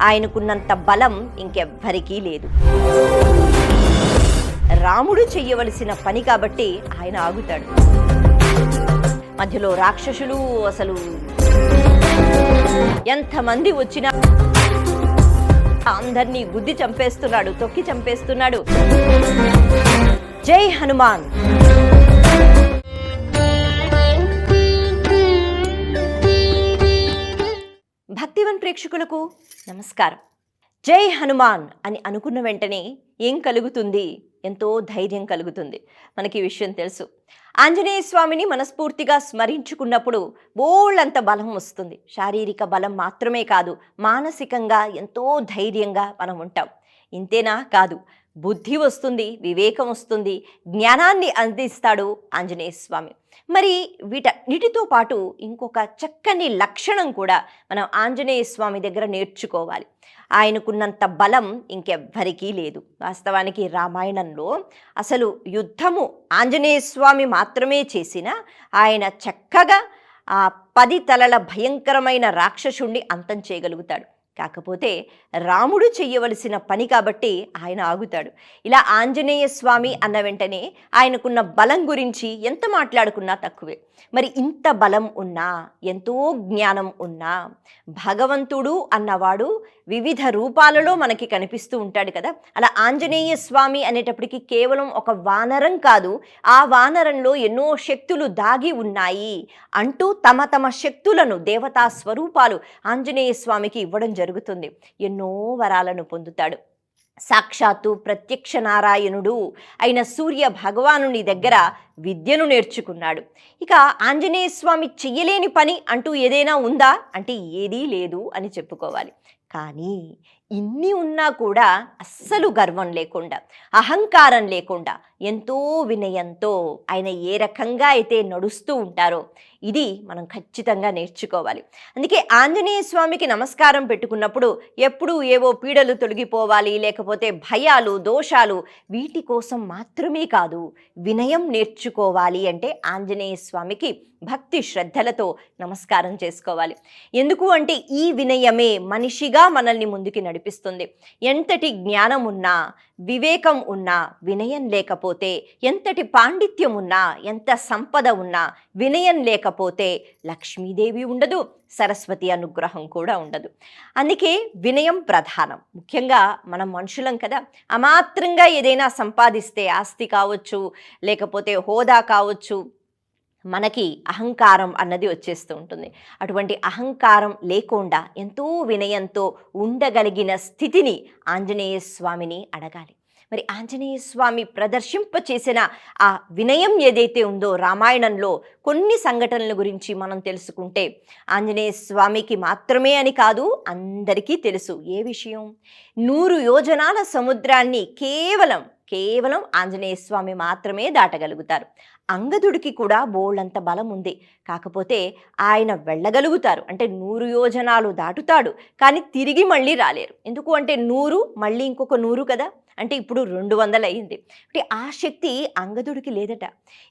ఆయనకున్నంత బలం ఇంకెవ్వరికీ లేదు. రాముడు చెయ్యవలసిన పని కాబట్టి ఆయన ఆగుతాడు. మధ్యలో రాక్షసులు అసలు ఎంతమంది వచ్చినా అందరినీ గుద్ది చంపేస్తున్నాడు తొక్కి చంపేస్తున్నాడు. జై హనుమాన్! ప్రేక్షకులకు నమస్కారం. జై హనుమాన్ అని అనుకున్న వెంటనే ఏం కలుగుతుంది? ఎంతో ధైర్యం కలుగుతుంది. మనకి ఈ విషయం తెలుసు. ఆంజనేయ స్వామిని మనస్ఫూర్తిగా స్మరించుకున్నప్పుడు బోళ్ళంత బలం వస్తుంది. శారీరక బలం మాత్రమే కాదు మానసికంగా ఎంతో ధైర్యంగా మనం ఉంటాం. ఇంతేనా? కాదు. బుద్ధి వస్తుంది వివేకం వస్తుంది జ్ఞానాన్ని అందిస్తాడు ఆంజనేయ స్వామి. మరి వీటన్నిటితో పాటు ఇంకొక చక్కని లక్షణం కూడా మనం ఆంజనేయ స్వామి దగ్గర నేర్చుకోవాలి. ఆయనకున్నంత బలం ఇంకెవ్వరికీ లేదు. వాస్తవానికి రామాయణంలో అసలు యుద్ధము ఆంజనేయ స్వామి మాత్రమే చేసిన ఆయన చక్కగా ఆ పది తలల భయంకరమైన రాక్షసుణ్ణి అంతం చేయగలుగుతాడు. కాకపోతే రాముడు చెయ్యవలసిన పని కాబట్టి ఆయన ఆగుతాడు. ఇలా ఆంజనేయ స్వామి అన్న వెంటనే ఆయనకున్న బలం గురించి ఎంత మాట్లాడుకున్నా తక్కువే. మరి ఇంత బలం ఉన్నా ఎంతో జ్ఞానం ఉన్నా భగవంతుడు అన్నవాడు వివిధ రూపాలలో మనకి కనిపిస్తూ ఉంటాడు కదా. అలా ఆంజనేయ స్వామి అనేటప్పటికి కేవలం ఒక వానరం కాదు. ఆ వానరంలో ఎన్నో శక్తులు దాగి ఉన్నాయి అంటూ తమ తమ శక్తులను దేవతా స్వరూపాలు ఆంజనేయ స్వామికి ఇవ్వడం జరుగుతుంది. జరుగుతుంది. ఎన్నో వరాలను పొందుతాడు. సాక్షాత్తు ప్రత్యక్ష నారాయణుడు అయిన సూర్య భగవానుని దగ్గర విద్యను నేర్చుకున్నాడు. ఇక ఆంజనేయ స్వామి చెయ్యలేని పని అంటూ ఏదైనా ఉందా? అంటే ఏదీ లేదు అని చెప్పుకోవాలి. కానీ ఇన్ని ఉన్నా కూడా అస్సలు గర్వం లేకుండా అహంకారం లేకుండా ఎంతో వినయంతో ఆయన ఏ రకంగా అయితే నడుస్తూ ఉంటారో ఇది మనం ఖచ్చితంగా నేర్చుకోవాలి. అందుకే ఆంజనేయ స్వామికి నమస్కారం పెట్టుకున్నప్పుడు ఎప్పుడూ ఏవో పీడలు తొలగిపోవాలి లేకపోతే భయాలు దోషాలు వీటి కోసం మాత్రమే కాదు వినయం నేర్చుకోవాలి అంటే ఆంజనేయ స్వామికి భక్తి శ్రద్ధలతో నమస్కారం చేసుకోవాలి. ఎందుకు అంటే ఈ వినయమే మనిషిగా మనల్ని ముందుకి నడిపిస్తుంది. ఎంతటి జ్ఞానం ఉన్నా వివేకం ఉన్నా వినయం లేకపోతే ఎంతటి పాండిత్యం ఉన్నా ఎంత సంపద ఉన్నా వినయం లేకపోతే లక్ష్మీదేవి ఉండదు సరస్వతి అనుగ్రహం కూడా ఉండదు. అందుకే వినయం ప్రధానం. ముఖ్యంగా మనం మనుషులం కదా అమాత్రంగా ఏదైనా సంపాదిస్తే ఆస్తి కావచ్చు లేకపోతే హోదా కావచ్చు మనకి అహంకారం అన్నది వచ్చేస్తూ ఉంటుంది. అటువంటి అహంకారం లేకుండా ఎంతో వినయంతో ఉండగలిగిన స్థితిని ఆంజనేయ స్వామిని అడగాలి. మరి ఆంజనేయ స్వామి ప్రదర్శింప చేసిన ఆ వినయం ఏదైతే ఉందో రామాయణంలో కొన్ని సంఘటనల గురించి మనం తెలుసుకుంటే ఆంజనేయ స్వామికి మాత్రమే అని కాదు అందరికీ తెలుసు. ఏ విషయం? నూరు యోజనాల సముద్రాన్ని కేవలం కేవలం ఆంజనేయ స్వామి మాత్రమే దాటగలుగుతారు. అంగదుడికి కూడా బోళ్ళంత బలం ఉంది. కాకపోతే ఆయన వెళ్ళగలుగుతారు. అంటే నూరు యోజనాలు దాటుతాడు కానీ తిరిగి మళ్ళీ రాలేరు. ఎందుకు అంటే నూరు మళ్ళీ ఇంకొక నూరు కదా? అంటే ఇప్పుడు రెండు వందలు అయింది అంటే ఆ శక్తి అంగదుడికి లేదట.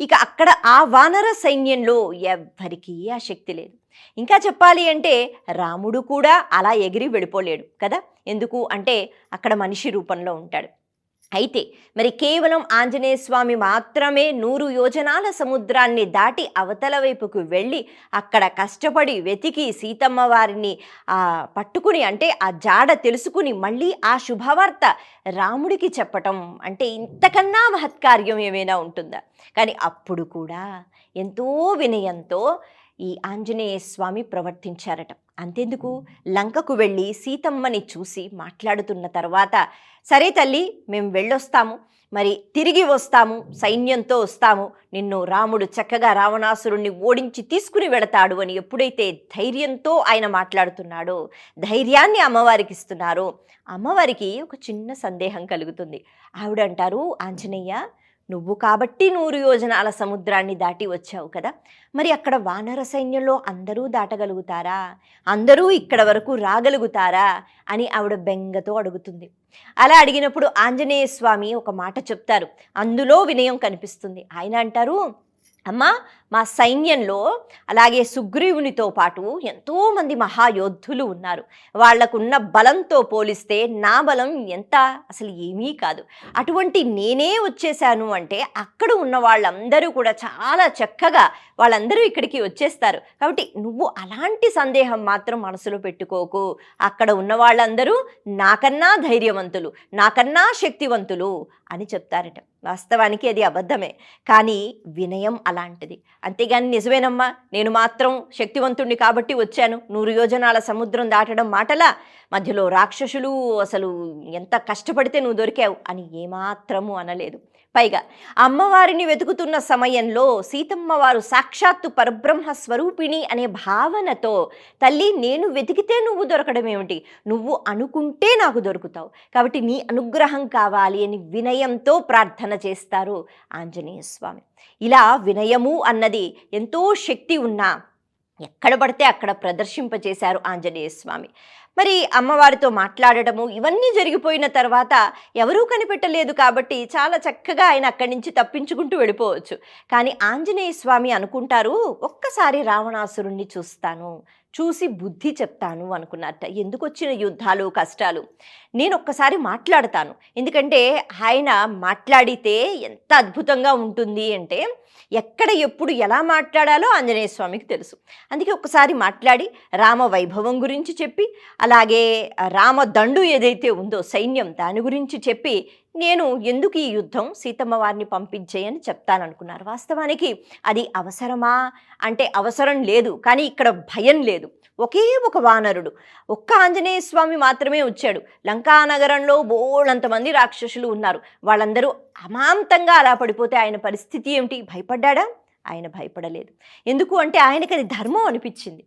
ఇక అక్కడ ఆ వానర సైన్యంలో ఎవ్వరికీ ఆ శక్తి లేదు. ఇంకా చెప్పాలి అంటే రాముడు కూడా అలా ఎగిరి వెళ్ళిపోలేడు కదా? ఎందుకు? అంటే అక్కడ మనిషి రూపంలో ఉంటాడు. అయితే మరి కేవలం ఆంజనేయ స్వామి మాత్రమే నూరు యోజనాల సముద్రాన్ని దాటి అవతల వైపుకు వెళ్ళి అక్కడ కష్టపడి వెతికి సీతమ్మ వారిని ఆ పట్టుకుని అంటే ఆ జాడ తెలుసుకుని మళ్ళీ ఆ శుభవార్త రాముడికి చెప్పటం అంటే ఇంతకన్నా మహత్కార్యం ఏమైనా ఉంటుందా? కానీ అప్పుడు కూడా ఎంతో వినయంతో ఈ ఆంజనేయ స్వామి ప్రవర్తించారట. అంతెందుకు? లంకకు వెళ్ళి సీతమ్మని చూసి మాట్లాడుతున్న తర్వాత సరే తల్లి మేము వెళ్ళొస్తాము. మరి తిరిగి వస్తాము సైన్యంతో వస్తాము. నిన్ను రాముడు చక్కగా రావణాసురుణ్ణి ఓడించి తీసుకుని వెడతాడు అని ఎప్పుడైతే ధైర్యంతో ఆయన మాట్లాడుతున్నాడో ధైర్యాన్ని అమ్మవారికి ఇస్తున్నారో. అమ్మవారికి ఒక చిన్న సందేహం కలుగుతుంది. ఆవిడ అంటారు ఆంజనేయ నువ్వు కాబట్టి నూరు యోజనాల సముద్రాన్ని దాటి వచ్చావు కదా. మరి అక్కడ వానర సైన్యంలో అందరూ దాటగలుగుతారా? అందరూ ఇక్కడ వరకు రాగలుగుతారా? అని ఆవిడ బెంగతో అడుగుతుంది. అలా అడిగినప్పుడు ఆంజనేయ స్వామి ఒక మాట చెప్తారు. అందులో వినయం కనిపిస్తుంది. ఆయన అంటారు అమ్మా మా సైన్యంలో అలాగే సుగ్రీవునితో పాటు ఎంతోమంది మహాయోధులు ఉన్నారు. వాళ్ళకున్న బలంతో పోలిస్తే నా బలం ఎంత? అసలు ఏమీ కాదు. అటువంటి నేనే వచ్చేసాను అంటే అక్కడ ఉన్న వాళ్ళందరూ కూడా చాలా చక్కగా వాళ్ళందరూ ఇక్కడికి వచ్చేస్తారు. కాబట్టి నువ్వు అలాంటి సందేహం మాత్రం మనసులో పెట్టుకోకు. అక్కడ ఉన్న వాళ్ళందరూ నాకన్నా ధైర్యవంతులు నాకన్నా శక్తివంతులు అని చెప్తారట. వాస్తవానికి అది అబద్ధమే. కానీ వినయం అలాంటిది. అంతేగాని నిజమేనమ్మా నేను మాత్రం శక్తివంతుణ్ణి కాబట్టి వచ్చాను. నూరు యోజనాల సముద్రం దాటడం మాటలా? మధ్యలో రాక్షసులు అసలు ఎంత కష్టపడితే నువ్వు దొరికావు అని ఏమాత్రము అనలేదు. పైగా అమ్మవారిని వెతుకుతున్న సమయంలో సీతమ్మ వారు సాక్షాత్తు పరబ్రహ్మ స్వరూపిణి అనే భావనతో తల్లి నేను వెతికితే నువ్వు దొరకడం ఏమిటి? నువ్వు అనుకుంటే నాకు దొరుకుతావు. కాబట్టి నీ అనుగ్రహం కావాలి అని వినయంతో ప్రార్థన చేస్తారు ఆంజనేయ స్వామి ఇలా వినయము అన్నది ఎంతో శక్తి ఉన్నా ఎక్కడ పడితే అక్కడ ప్రదర్శింపజేశారు ఆంజనేయ స్వామి. మరి అమ్మవారితో మాట్లాడటము ఇవన్నీ జరిగిపోయిన తర్వాత ఎవరూ కనిపెట్టలేదు కాబట్టి చాలా చక్కగా ఆయన అక్కడి నుంచి తప్పించుకుంటూ వెళ్ళిపోవచ్చు. కానీ ఆంజనేయ స్వామి అనుకుంటారు ఒక్కసారి రావణాసురుణ్ణి చూస్తాను చూసి బుద్ధి చెప్తాను అనుకున్నట్ట. ఎందుకు వచ్చిన యుద్ధాలు కష్టాలు? నేను ఒక్కసారి మాట్లాడతాను. ఎందుకంటే ఆయన మాట్లాడితే ఎంత అద్భుతంగా ఉంటుంది అంటే ఎక్కడ ఎప్పుడు ఎలా మాట్లాడాలో ఆంజనేయ స్వామికి తెలుసు. అందుకే ఒకసారి మాట్లాడి రామ వైభవం గురించి చెప్పి అలాగే రామ దండు ఏదైతే ఉందో సైన్యం దాని గురించి చెప్పి నేను ఎందుకు ఈ యుద్ధం సీతమ్మ వారిని పంపించేయని చెప్తాననుకున్నారు. వాస్తవానికి అది అవసరమా? అంటే అవసరం లేదు కానీ ఇక్కడ భయం లేదు. ఒకే ఒక వానరుడు ఒక్క ఆంజనేయ స్వామి మాత్రమే వచ్చాడు. లంకానగరంలో బోళ్ళంతమంది రాక్షసులు ఉన్నారు. వాళ్ళందరూ అమాంతంగా అలా పడిపోతే ఆయన పరిస్థితి ఏమిటి? భయపడ్డా ఆయన భయపడలేదు. ఎందుకు అంటే ఆయనకి అది ధర్మం అనిపించింది.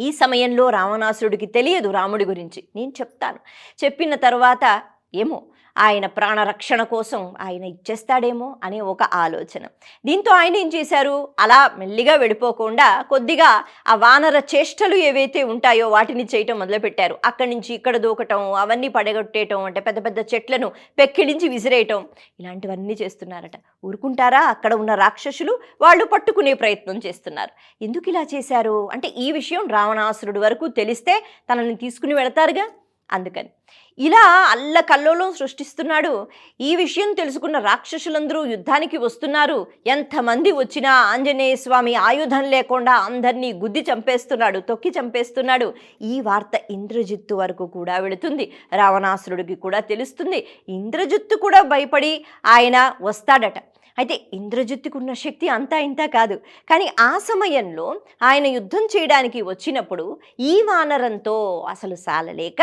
ఈ సమయంలో రావణాసురుడికి తెలియదు రాముడి గురించి. నేను చెప్తాను. చెప్పిన తర్వాత ఏమో ఆయన ప్రాణరక్షణ కోసం ఆయన ఇచ్చేస్తాడేమో అనే ఒక ఆలోచన. దీంతో ఆయన ఏం చేశారు? అలా మెల్లిగా వెళ్ళిపోకుండా కొద్దిగా ఆ వానర చేష్టలు ఏవైతే ఉంటాయో వాటిని చేయటం మొదలుపెట్టారు. అక్కడి నుంచి ఇక్కడ దూకటం అవన్నీ పడగొట్టేయటం అంటే పెద్ద పెద్ద చెట్లను పెక్కిడించి విసిరేయటం ఇలాంటివన్నీ చేస్తున్నారట. ఊరుకుంటారా? అక్కడ ఉన్న రాక్షసులు వాళ్ళు పట్టుకునే ప్రయత్నం చేస్తున్నారు. ఎందుకు ఇలా చేశారు? అంటే ఈ విషయం రావణాసురుడు వరకు తెలిస్తే తనని తీసుకుని వెళతారుగా? అందుకని. ఇలా అల్ల కల్లోలం సృష్టిస్తున్నాడు. ఈ విషయం తెలుసుకున్న రాక్షసులందరూ యుద్ధానికి వస్తున్నారు. ఎంతమంది వచ్చినా ఆంజనేయ స్వామి ఆయుధం లేకుండా అందరినీ గుద్ది చంపేస్తున్నాడు తొక్కి చంపేస్తున్నాడు. ఈ వార్త ఇంద్రజిత్తు వరకు కూడా వెళుతుంది. రావణాసురుడికి కూడా తెలుస్తుంది. ఇంద్రజిత్తు కూడా భయపడి ఆయన వస్తాడట. అయితే ఇంద్రజిత్తుకున్న శక్తి అంతా ఇంత కాదు. కానీ ఆ సమయంలో ఆయన యుద్ధం చేయడానికి వచ్చినప్పుడు ఈ వానరంతో అసలు సాలలేక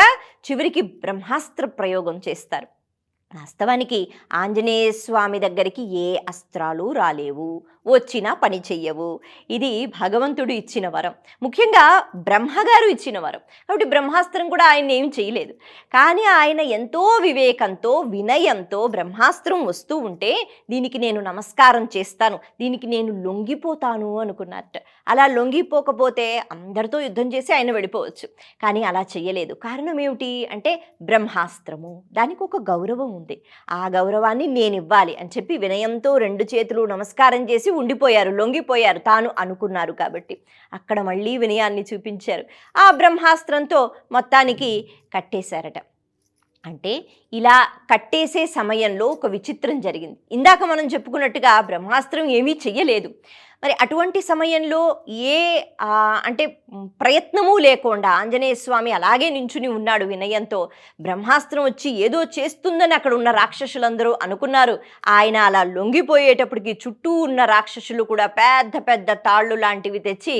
చివరికి బ్రహ్మాస్త్ర ప్రయోగం చేస్తారు. వాస్తవానికి ఆంజనేయ స్వామి దగ్గరికి ఏ అస్త్రాలు రాలేవు. వచ్చినా పని చెయ్యవు. ఇది భగవంతుడు ఇచ్చిన వరం. ముఖ్యంగా బ్రహ్మగారు ఇచ్చిన వరం. కాబట్టి బ్రహ్మాస్త్రం కూడా ఆయన ఏం చేయలేదు. కానీ ఆయన ఎంతో వివేకంతో వినయంతో బ్రహ్మాస్త్రం వస్తూ ఉంటే దీనికి నేను నమస్కారం చేస్తాను. దీనికి నేను లొంగిపోతాను అనుకున్నట్టు. అలా లొంగిపోకపోతే అందరితో యుద్ధం చేసి ఆయన వెళ్ళిపోవచ్చు. కానీ అలా చెయ్యలేదు. కారణం ఏమిటి అంటే బ్రహ్మాస్త్రము. దానికి ఒక గౌరవం ఉంది. ఆ గౌరవాన్ని నేను ఇవ్వాలి అని చెప్పి వినయంతో రెండు చేతులు నమస్కారం చేసి ఉండిపోయారు లొంగిపోయారు తాను అనుకున్నారు కాబట్టి. అక్కడ మళ్ళీ వినయాన్ని చూపించారు. ఆ బ్రహ్మాస్త్రంతో మొత్తానికి కట్టేశారట. అంటే ఇలా కట్టేసే సమయంలో ఒక విచిత్రం జరిగింది. ఇందాక మనం చెప్పుకున్నట్టుగా బ్రహ్మాస్త్రం ఏమీ చెయ్యలేదు. మరి అటువంటి సమయంలో ఏ అంటే ప్రయత్నము లేకుండా ఆంజనేయ స్వామి అలాగే నించుని ఉన్నాడు వినయంతో బ్రహ్మాస్త్రం వచ్చి ఏదో చేస్తుందని అక్కడ ఉన్న రాక్షసులందరూ అనుకున్నారు. ఆయన అలా లొంగిపోయేటప్పటికి చుట్టూ ఉన్న రాక్షసులు కూడా పెద్ద పెద్ద తాళ్ళు లాంటివి తెచ్చి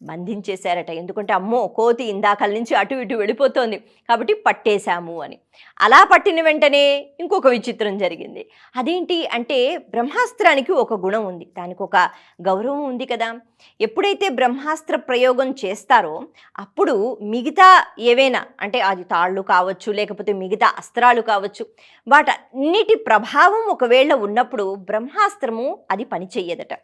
బంధించేశారట. ఎందుకంటే అమ్మో కోతి ఇందాకల నుంచి అటు ఇటు వెళ్ళిపోతోంది కాబట్టి పట్టేశాము అని. అలా పట్టిన వెంటనే ఇంకొక విచిత్రం జరిగింది. అదేంటి అంటే బ్రహ్మాస్త్రానికి ఒక గుణం ఉంది. దానికి ఒక గౌరవం ఉంది కదా. ఎప్పుడైతే బ్రహ్మాస్త్ర ప్రయోగం చేస్తారో అప్పుడు మిగతా ఏవైనా అంటే అది తాళ్ళు కావచ్చు లేకపోతే మిగతా అస్త్రాలు కావచ్చు వాటన్నిటి ప్రభావం ఒకవేళ ఉన్నప్పుడు బ్రహ్మాస్త్రము అది పనిచేయదట.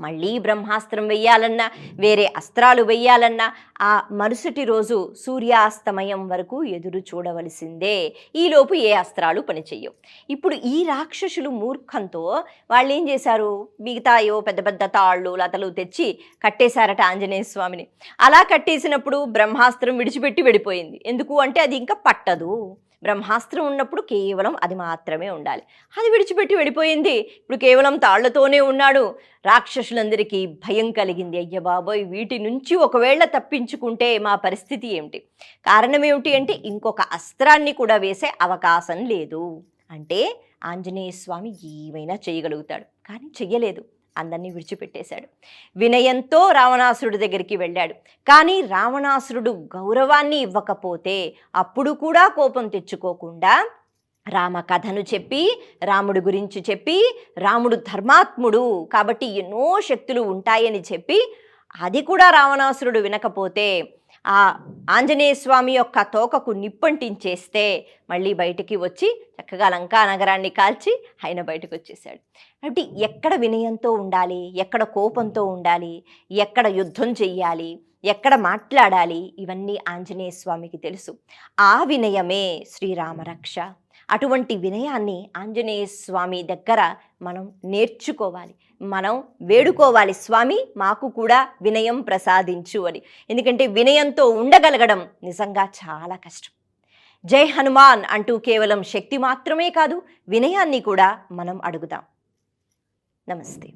మళ్ళీ బ్రహ్మాస్త్రం వెయ్యాలన్నా వేరే అస్త్రాలు వెయ్యాలన్నా ఆ మరుసటి రోజు సూర్యాస్తమయం వరకు ఎదురు చూడవలసిందే. ఈలోపు ఏ అస్త్రాలు పనిచేయవు. ఇప్పుడు ఈ రాక్షసులు మూర్ఖంతో వాళ్ళు ఏం చేశారు? మిగతాయో పెద్ద పెద్ద తాళ్ళు లతలు తెచ్చి కట్టేశారట ఆంజనేయ స్వామిని. అలా కట్టేసినప్పుడు బ్రహ్మాస్త్రం విడిచిపెట్టి వెళ్ళిపోయింది. ఎందుకు అంటే అది ఇంకా పట్టదు. బ్రహ్మాస్త్రం ఉన్నప్పుడు కేవలం అది మాత్రమే ఉండాలి. అది విడిచిపెట్టి వెళ్ళిపోయింది. ఇప్పుడు కేవలం తాళ్ళతోనే ఉన్నాడు. రాక్షసులందరికీ భయం కలిగింది. అయ్య బాబోయ్! వీటి నుంచి ఒకవేళ తప్పించుకుంటే మా పరిస్థితి ఏమిటి? కారణం ఏమిటి అంటే ఇంకొక అస్త్రాన్ని కూడా వేసే అవకాశం లేదు. అంటే ఆంజనేయ స్వామి ఏమైనా చేయగలుగుతాడు. కానీ చెయ్యలేదు. అందరినీ విడిచిపెట్టేశాడు. వినయంతో రావణాసురుడి దగ్గరికి వెళ్ళాడు. కానీ రావణాసురుడు గౌరవాన్ని ఇవ్వకపోతే అప్పుడు కూడా కోపం తెచ్చుకోకుండా రామ కథను చెప్పి రాముడు గురించి చెప్పి రాముడు ధర్మాత్ముడు కాబట్టి ఎన్నో శక్తులు ఉంటాయని చెప్పి అది కూడా రావణాసురుడు వినకపోతే ఆ ఆంజనేయ స్వామి యొక్క తోకకు నిప్పంటించేస్తే మళ్ళీ బయటికి వచ్చి చక్కగా లంకా నగరాన్ని కాల్చి ఆయన బయటకు వచ్చేసాడు కాబట్టి ఎక్కడ వినయంతో ఉండాలి ఎక్కడ కోపంతో ఉండాలి ఎక్కడ యుద్ధం చెయ్యాలి ఎక్కడ మాట్లాడాలి ఇవన్నీ ఆంజనేయ స్వామికి తెలుసు. ఆ వినయమే శ్రీరామరక్ష. అటువంటి వినయాన్ని ఆంజనేయ స్వామి దగ్గర మనం నేర్చుకోవాలి. మనం వేడుకోవాలి. స్వామి మాకు కూడా వినయం ప్రసాదించు అని. ఎందుకంటే వినయంతో ఉండగలగడం నిజంగా చాలా కష్టం. జై హనుమాన్ అంటూ కేవలం శక్తి మాత్రమే కాదు వినయాన్ని కూడా మనం అడుగుదాం. నమస్తే.